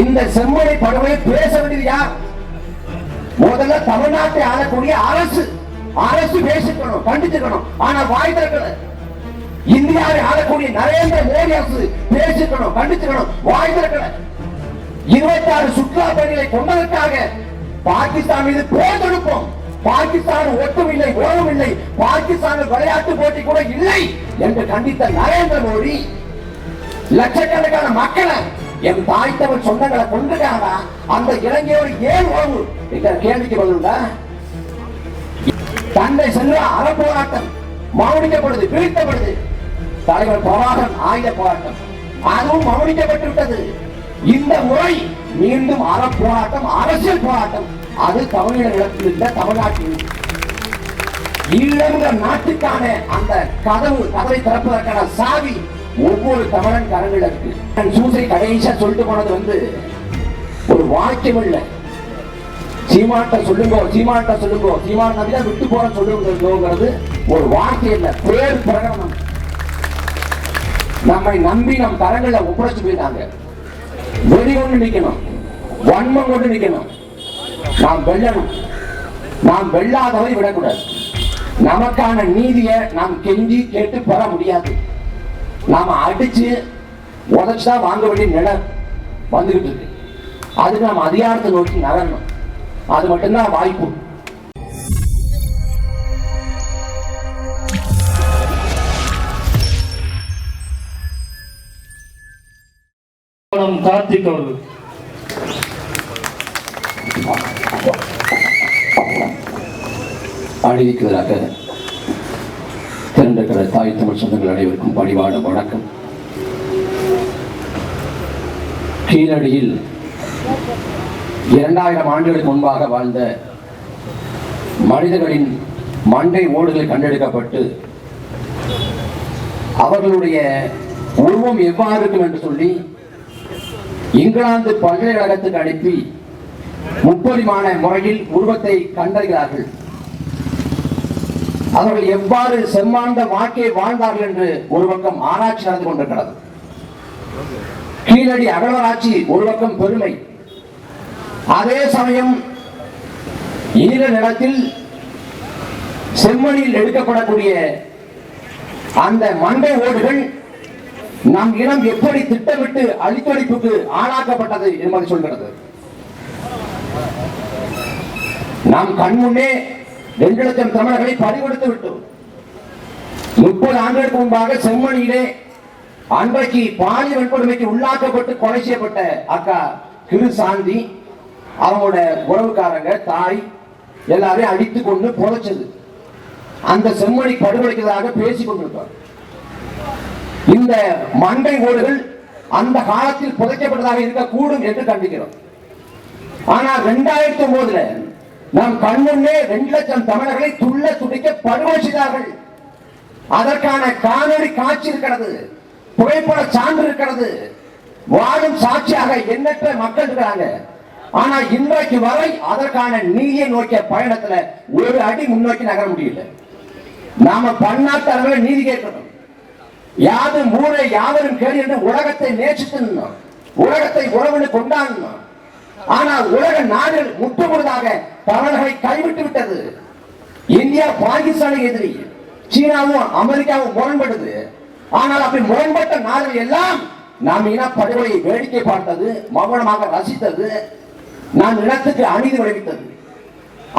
இந்த செம்மொழி படுகொலை பேச வேண்டியது யார்? முதல்ல தமிழ்நாட்டை ஆளக்கூடிய அரசு. அரசு பேசிக்கணும் கண்டிச்சுக்கணும். ஆனா வாய் திறக்கல இந்தியாவை ஆளக்கூடிய நரேந்திர மோடி அரசு பேசிக்கணும் கண்டிச்சுக்கணும். வாய் திறக்கல இருபத்தி ஆறு சுற்றுலா பயணிகளை கொண்டதற்காக பாகிஸ்தான் மீது போர் தொடுப்போம். பாகிஸ்தான் ஒட்டும் இல்லை உறவும் இல்லை. பாகிஸ்தான் விளையாட்டு போட்டி கூட இல்லை என்று கண்டித்த நரேந்திர மோடி லட்சக்கணக்கான மக்களை என் தாய் தமிழ் சொந்தங்களை கொண்டுட்டாங்க அந்த இளைஞர் ஏன் உறவு என்ற கேள்விக்கு பதிலுண்டா தந்தை செல்வ அறப்போராட்டம் மௌனிக்கப்படுது பிரித்தப்படுது தலைவர் பிரபாகரன் ஆயுத போராட்டம் அதுவும் மௌனிக்கப்பட்டு விட்டது இந்த முறை மீண்டும் அறப்போராட்டம் அரசியல் போராட்டம் அது தமிழக நிலத்தில் தமிழ்நாட்டில். இல்லங்கிற நாட்டுக்கான அந்த கதவு கதவை திறப்பதற்கான சாவி ஒவ்வொரு தமிழன் கரங்கள் இருக்கு சூசை கடைசியா சொல்லிட்டு போனது வந்து ஒரு வாக்கியம் இல்லை. சீமாட்ட சொல்லுங்க சீமாட்ட சொல்லுங்க சீமான் நபியா விட்டு போற சொல்லுங்கிறது ஒரு வார்த்தை இல்ல பேர் பிரகடனம். நம்மை நம்பி நம் கரங்களை ஒப்படைச்சு போயிட்டாங்க. வெறி கொண்டு நிக்கணும் வன்மம் கொண்டு நிக்கணும். நாம் வெல்லணும். நாம் வெல்லாதவரை விடக்கூடாது. நமக்கான நீதியை நாம் கெஞ்சி கேட்டு பெற முடியாது. நாம அடிச்சு உதச்சுதான் வாங்க வேண்டிய நிலை வந்துகிட்டு இருக்கு. அதுக்கு நம்ம அதிகாரத்தை நோக்கி நகரணும். அது மட்டும்தான் வாய்ப்பு. கார்த்திக் அவர்கள் அழிவுக்கு திரண்டிருக்கிற தாய் தமிழ் சொந்தங்கள் அனைவருக்கும் பணிவான வணக்கம். கீழடியில் இரண்டாயிரம் ஆண்டுகளுக்கு முன்பாக வாழ்ந்த மனிதர்களின் மண்டை ஓடுகள் கண்டெடுக்கப்பட்டு அவர்களுடைய உருவம் எவ்வாறு இருக்கும் என்று சொல்லி இங்கிலாந்து பல்கலைக்கழகத்துக்கு அனுப்பி முப்பரிமான முறையில் உருவத்தை கண்டறிகிறார்கள். அவர்கள் எவ்வாறு செம்மாண்ட வாழ்க்கையை வாழ்ந்தார்கள் என்று ஒரு பக்கம் ஆராய்ச்சி நடந்து கொண்டிருக்கிறது. கீழடி அகழ்வராட்சி ஒரு பக்கம் பெருமை. அதே சமயம் ஈர நிலத்தில் செம்மணியில் எடுக்கப்படக்கூடிய அந்த மண்டை ஓடுகள் நம் இனம் எப்படி திட்டமிட்டு அழித்தொழிப்புக்கு ஆளாக்கப்பட்டது என்பதை சொல்கிறது. நாம் கண்முன்னே ரெண்டு லட்சம் தமிழர்களை பறிகொடுத்து விட்டோம். முப்பது ஆண்டுகளுக்கு முன்பாக செம்மணியிலே அன்றைக்கு பாலியல் வன்கொடுமைக்கு உள்ளாக்கப்பட்டு கொலை செய்யப்பட்ட அக்கா கிரு சாந்தி அவங்களோட உறவுக்காரங்க தாய் எல்லாரையும் அடித்து கொண்டு புதைச்சது. அந்த செம்மணி படுகொலைக்கிறதாக பேசிக் கொண்டிருப்பார். இந்த மண்டை ஓடுகள் அந்த காலத்தில் புதைக்கப்பட்டதாக இருக்கக்கூடும் என்று கண்டிக்கிறோம். ஆனால் ரெண்டாயிரத்தி ஒன்பதுல நம் கண்முன்னே ரெண்டு லட்சம் தமிழர்களை துள்ள துடிக்க படுகொலை அதற்கான காணொலி காட்சி இருக்கிறது புகைப்பட சான்று இருக்கிறது. வாழும் சாட்சியாக எண்ணற்ற மக்கள் இருக்கிறாங்க. ஆனா இன்றைக்கு வரை அதற்கான நீதியை நோக்கிய பயணத்துல ஒரு அடி முன்னோக்கி நகர முடியல. நாம பன்னாட்டு அளவில் நீதி கேட்கணும். யாது மூளை யாவரும் கேடு என்று உலகத்தை நேசித்து உலகத்தை உறவுன்னு கொண்டாடணும் ஆனால் உலக நாடுகள் முற்றுமுழுதாக தமிழர்களை கைவிட்டு விட்டது. இந்தியா பாகிஸ்தானை எதிரி சீனாவும் அமெரிக்காவும் முரண்படுது. ஆனால் அப்படி முரண்பட்ட நாடுகள் எல்லாம் நாம் இன வேடிக்கை பார்த்தது மௌனமாக ரசித்தது நாம் இனத்துக்கு அநீதி விளைவித்தது.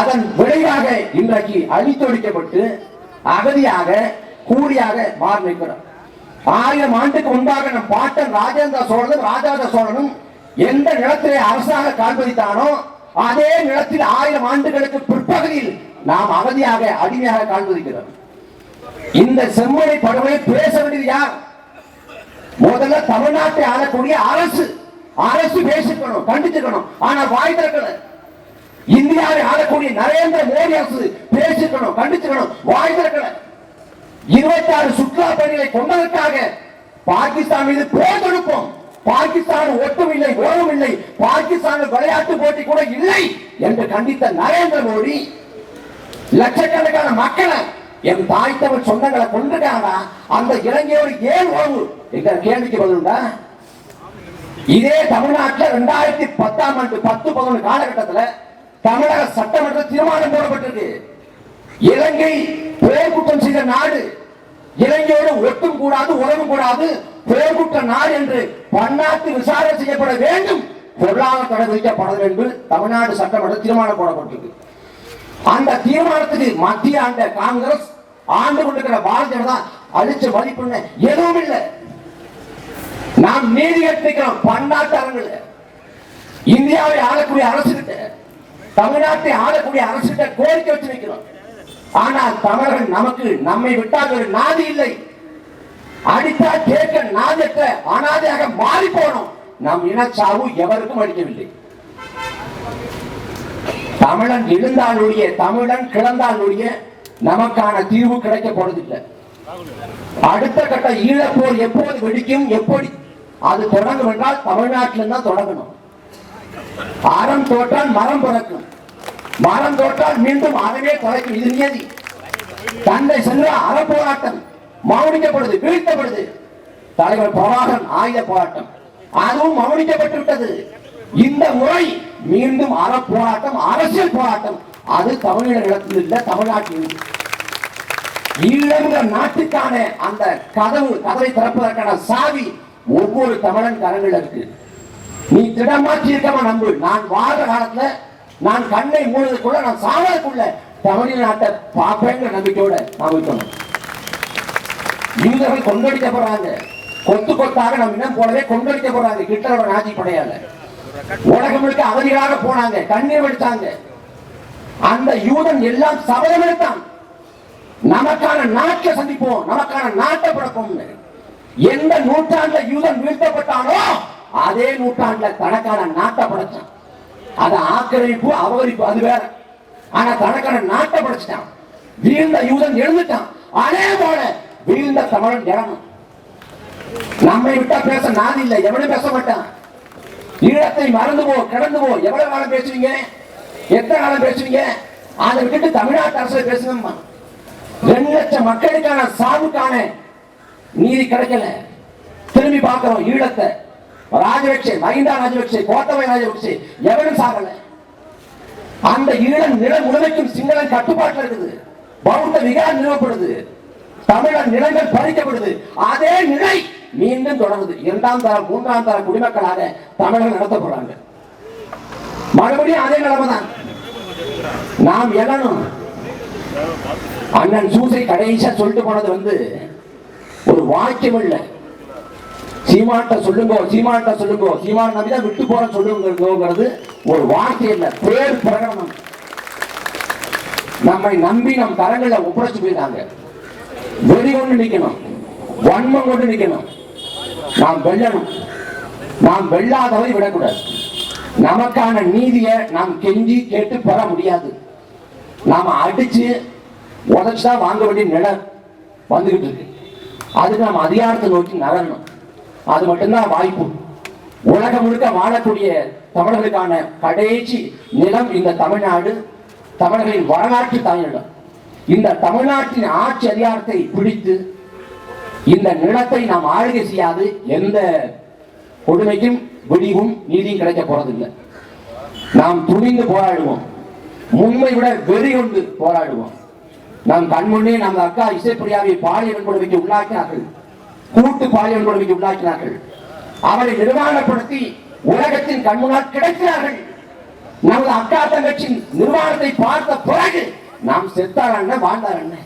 அதன் விளைவாக இன்றைக்கு அழித்தொழிக்கப்பட்டு அகதியாக கூலியாக மாறி நிற்கிறோம். ஆயிரம் ஆண்டுக்கு முன்பாக நம் பாட்டன் ராஜேந்திர சோழனும் ராஜாத சோழனும் எந்த நிலத்திலே அரசாக கால்பதித்தானோ அதே நிலத்தில் ஆயிரம் ஆண்டுகளுக்கு பிற்பகுதியில் நாம் அகதியாக அடிமையாக காண்பிருக்கிறோம் இந்த செம்மொழி படுகொலை பேச வேண்டியது யார்? முதல்ல தமிழ்நாட்டை ஆளக்கூடிய அரசு. அரசு பேசிக்கணும் கண்டிச்சுக்கணும். ஆனா வாய் திறக்கல. இந்தியாவை ஆளக்கூடிய நரேந்திர மோடி அரசு பேசிக்கணும் கண்டிச்சுக்கணும். வாய் திறக்கல. இருபத்தி ஆறு சுற்றுலா பயணிகளை கொண்டதற்காக பாகிஸ்தான் மீது போர் தொடுப்போம். பாகிஸ்தான் ஒட்டும் இல்லை ஓரம் இல்லை பாகிஸ்தான் விளையாட்டு போட்டி கூட இல்லை என்று கண்டித்த நரேந்திர மோடி லட்சக்கணக்கான மக்களை என் தாய் தமிழ் சொந்தங்களை கொண்டுட்டாங்க அந்த இளைஞரோடு ஏன் உறவு என்ற கேள்விக்கு பதிலுண்டா இதே தமிழ்நாட்டில் ரெண்டாயிரத்தி பத்தாம் ஆண்டு பத்து பதினொன்று காலகட்டத்தில் தமிழக சட்டமன்ற தீர்மானம் போடப்பட்டிருக்கு. இலங்கை போர்க்குற்றம் செய்த நாடு இலங்கையோடு ஒட்டும் கூடாது உறவும் கூடாது போர்க்குற்ற நாடு என்று பன்னாட்டு விசாரணை செய்யப்பட வேண்டும். பொருளாதார தடை விதிக்கப்பட வேண்டும் தமிழ்நாடு சட்டமன்ற தீர்மானம் போடப்பட்டிருக்கு. அந்த தீர்மானத்துக்கு மத்திய ஆண்ட காங்கிரஸ் ஆண்டு கொண்டிருக்கிற பாரதிய ஜனதா அளிச்ச மதிப்பு எதுவும் இல்லை. நாம் நீதி கட்டிக்கிறோம் பன்னாட்டு அரங்கில். இந்தியாவை ஆளக்கூடிய அரசு தமிழ்நாட்டை ஆளக்கூடிய அரசு கோரிக்கை வச்சு வைக்கிறோம் ஆனால் தவறன் நமக்கு நம்மை விட்டால் ஒரு நாதி இல்லை. அடித்தா கேட்க நாதற்ற அனாதையாக மாறி போனோம் நம் இனச்சாவு எவருக்கும் அடிக்கவில்லை. தமிழன் எழுந்தாலுடைய தமிழன் கிடந்தாலுடைய நமக்கான தீர்வு கிடைக்க போறதில்லை. அடுத்த கட்ட ஈழப்போர் எப்போது வெடிக்கும் எப்படி? அது தொடங்கும் என்றால் தமிழ்நாட்டில் தான் தொடங்கணும். அறம் தோற்றால் மரம் பிறக்கும். மரம் தோற்றால் மீண்டும் அறவே தலைக்கும் இது நியதி. தந்தை சென்ற அறப்போராட்டம் மௌனிக்கப்படுது வீழ்த்தப்படுது. தலைவர் பிரபாகரன் ஆயுத போராட்டம். அதுவும் மௌனிக்கப்பட்டு விட்டது இந்த முறை மீண்டும் அறப்போராட்டம் அரசியல் போராட்டம். அது தமிழக நிலத்தில் இல்ல தமிழ்நாட்டில் ஈழங்கிற நாட்டுக்கான அந்த கதவு கதவை திறப்பதற்கான சாவி ஒவ்வொரு தமிழன் கரங்கள் இருக்கு. நீ திடமாற்றி இருக்கவன் நம்பு. நான் வாழ்ற காலத்துல நான் கண்ணை மூடுறதுக்குள்ள நான் சாவதுக்குள்ள தமிழ்நாட்டை பார்ப்பேங்கிற நம்பிக்கையோட நான் வைக்கணும் இவர்கள் கொண்டடிக்கப்படுறாங்க கொத்து கொத்தாக நம்ம இன்னும் போலவே கொண்டடிக்கப்படுறாங்க கிட்டரோட நாஜி படையால. உலகம் முழுக்க அவதிகளாக போனாங்க. கண்ணீர் வெடித்தாங்க. அந்த யூதன் எல்லாம் சபதம் எடுத்தான். நமக்கான நாட்டை சந்திப்போம். நமக்கான நாட்டை பிறப்போம் எந்த நூற்றாண்டுல யூதன் வீழ்த்தப்பட்டானோ அதே நூற்றாண்டுல தனக்கான நாட்டை படைச்சான். அது ஆக்கிரமிப்பு அபகரிப்பு அது வேற. ஆனா தனக்கான நாட்டை படைச்சிட்டான். வீழ்ந்த யூதன் எழுந்துட்டான். அதே போல வீழ்ந்த தமிழன் இறங்கும் நம்மை விட்டா பேச நான் இல்லை எவனும் பேச மாட்டான். ஈழத்தை மறந்து போ கிடந்து போ. எவ்வளவு காலம் பேசுவீங்க? எத்தனை காலம் பேசுவீங்க? அதை விட்டுட்டு தமிழ்நாட்டு அரசு பேசுங்கம்மா. ரெண்டு லட்சம் மக்களுக்கான சாவுக்கான நீதி கிடைக்கல. திரும்பி பார்க்கிறோம் ஈழத்தை. ராஜபக்சே மஹிந்தா ராஜபக்சே கோத்தபய ராஜபக்சே எவனும் சாகல. அந்த ஈழம் நில முழுமைக்கும் சிங்களம் கட்டுப்பாட்டில் இருக்குது. பௌத்த விகாரம் நிறுவப்படுது. தமிழர் நிலங்கள் பறிக்கப்படுது. அதே நிலை மீண்டும் தொடருது இரண்டாம் தர மூன்றாம் தர குடிமக்களாக தமிழர்கள் நடத்தப்படுறாங்க மறுபடியும் அதே நிலைமை தான். நாம் எழணும் அண்ணன் சூசை கடைசியா சொல்லிட்டு போனது வந்து ஒரு வாக்கியம் இல்லை. சீமாட்ட சொல்லுங்க சீமாட்ட சொல்லுங்க. சீமான் நம்பி தான் விட்டு போற சொல்லுங்கிறது ஒரு வார்த்தை இல்ல பேர் பிரகடனம். நம்மை நம்பி நம் கரங்களை ஒப்படைச்சு போயிட்டாங்க. வெறி கொண்டு நிக்கணும் வன்மம் கொண்டு நிக்கணும். நாம் வெல்லணும். நாம் வெல்லாதவரை விடக்கூடாது. நமக்கான நீதியை நாம் கெஞ்சி கேட்டு பெற முடியாது. நாம அடிச்சு உதச்சுதான் வாங்க வேண்டிய நிலை வந்துகிட்டு இருக்கு. அதுக்கு நம்ம அதிகாரத்தை நோக்கி நகரணும். அது மட்டும்தான் வாய்ப்பு. உலகம் முழுக்க வாழக்கூடிய தமிழர்களுக்கான கடைசி நிலம் இந்த தமிழ்நாடு தமிழர்களின் வரலாற்று தாய்நிலம். இந்த தமிழ்நாட்டின் ஆட்சி அதிகாரத்தை பிடித்து இந்த நிலத்தை நாம் ஆளுகை செய்யாது எந்த கொடுமைக்கும் விடிவும் நீதியும் கிடைக்க போறதில்லை. நாம் துணிந்து போராடுவோம். முன்மை விட வெறி கொண்டு போராடுவோம். நாம் கண்முன்னே நமது அக்கா இசைப்பிரியாவை பாலியல் கொடுமைக்கு உள்ளாக்கினார்கள். கூட்டு பாலியல் கொடுமைக்கு உள்ளாக்கினார்கள். அவரை நிர்வாணப்படுத்தி உலகத்தின் கண்முன்னால் கிடைக்கிறார்கள். நமது அக்கா தங்கச்சின் நிர்வாணத்தை பார்த்த பிறகு நாம் செத்தார் என்ன வாழ்ந்தார் என்ன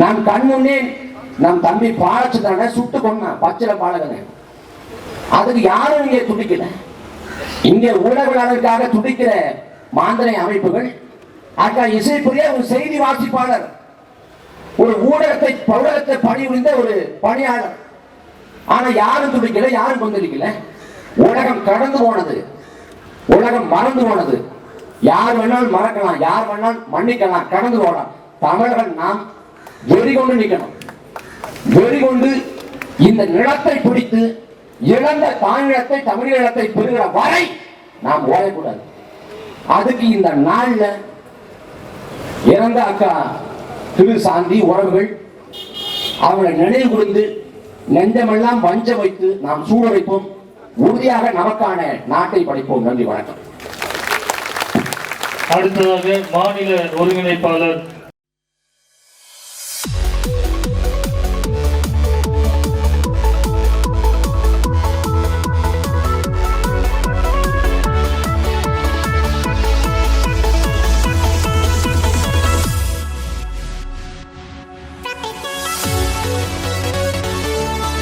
நான் கண்முன்னே நம் தம்பி பாலச்சந்திரனை சுட்டு கொண்டான் பச்சில பாலகனை. அதுக்கு யாரும் இங்கே துடிக்கல இங்கே ஊடகவியலாளருக்காக துடிக்கிற மாந்தனை அமைப்புகள் அக்கா இசைப்புரிய ஒரு செய்தி வாசிப்பாளர் ஒரு ஊடகத்தை பௌடகத்தை பணிபுரிந்த ஒரு பணியாளர். ஆனா யாரும் துடிக்கல யாரும் பங்களிக்கல. உலகம் கடந்து போனது. உலகம் மறந்து போனது. யார் வேணாலும் மறக்கலாம் யார் வேணாலும் மன்னிக்கலாம் கடந்து போகலாம். தமிழர்கள் நாம் வெறி கொண்டு நிற்கணும் வெறி கொண்டு இந்த நிலத்தை பிடித்து இழந்த தாய்நிலத்தை தமிழீழத்தை பெறுகிற வரை நாம் ஓடக்கூடாது. அதுக்கு இந்த நாளில் இறந்த அக்கா திரு சாந்தி உறவுகள் அவங்களை நினைவு கொடுத்து நெஞ்சமெல்லாம் வஞ்சம் வைத்து நாம் சூழ வைப்போம் உறுதியாக நமக்கான நாட்டை படைப்போம். நன்றி வணக்கம். அடுத்ததாக மாநில ஒருங்கிணைப்பாளர்